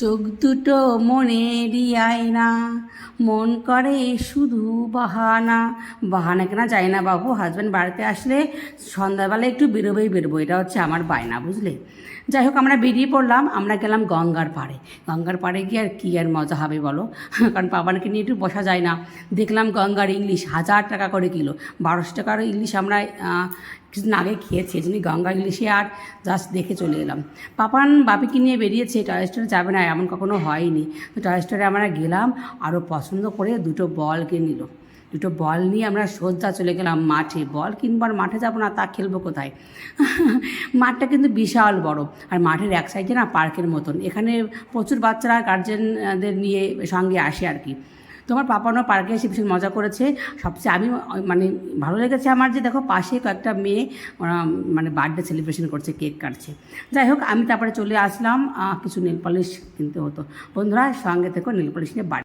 চোখ দুটো মনেরই আয়না। মন করে শুধু বাহানা। বাহানা কেনা যায় না বাবু? হাজব্যান্ড বাড়িতে আসলে সন্ধ্যাবেলা একটু বেরোবেই বেরোবো, এটা হচ্ছে আমার বায়না, বুঝলে? যাই হোক, আমরা বেরিয়ে পড়লাম, আমরা গেলাম গঙ্গার পাড়ে। গঙ্গার পাড়ে গিয়ে আর কী আর মজা হবে বলো? কারণ পাপানকে নিয়ে একটু বসা যায় না। দেখলাম গঙ্গার ইংলিশ, হাজার টাকা করে কিলো। বারোশো টাকার ইংলিশ আমরা কিছুদিন আগে খেয়েছি, এই গঙ্গা ইলিশে আর জাস্ট দেখে চলে এলাম। পাপান বাপিকে নিয়ে বেরিয়েছে টয় স্টোরে যাবে না, এমন কখনো হয়নি। তো টয় স্টোরে আমরা গেলাম, আরও পছন্দ করে দুটো বল কিনে নিল। দুটো বল নিয়ে আমরা সোজা চলে গেলাম মাঠে। বল কিনবার মাঠে যাব না, তা খেলব কোথায়? মাঠটা কিন্তু বিশাল বড়, আর মাঠের এক সাইডে না পার্কের মতন। এখানে প্রচুর বাচ্চারা গার্জেনদের নিয়ে সঙ্গে আসে আর কি। তোমার পাপানো পার্কে এসে ভীষণ মজা করেছে। সবচেয়ে আমি মানে ভালো লেগেছে আমার যে দেখো পাশে কয়েকটা মেয়ে ওরা মানে বার্থডে সেলিব্রেশন করছে কেক কাটছে। যাই হোক, আমি তারপরে চলে আসলাম। কিছু নেল পলিশ কিনতে হতো। বন্ধুরা, সঙ্গে থেকে নেল পলিশ নিয়ে বাড়ি।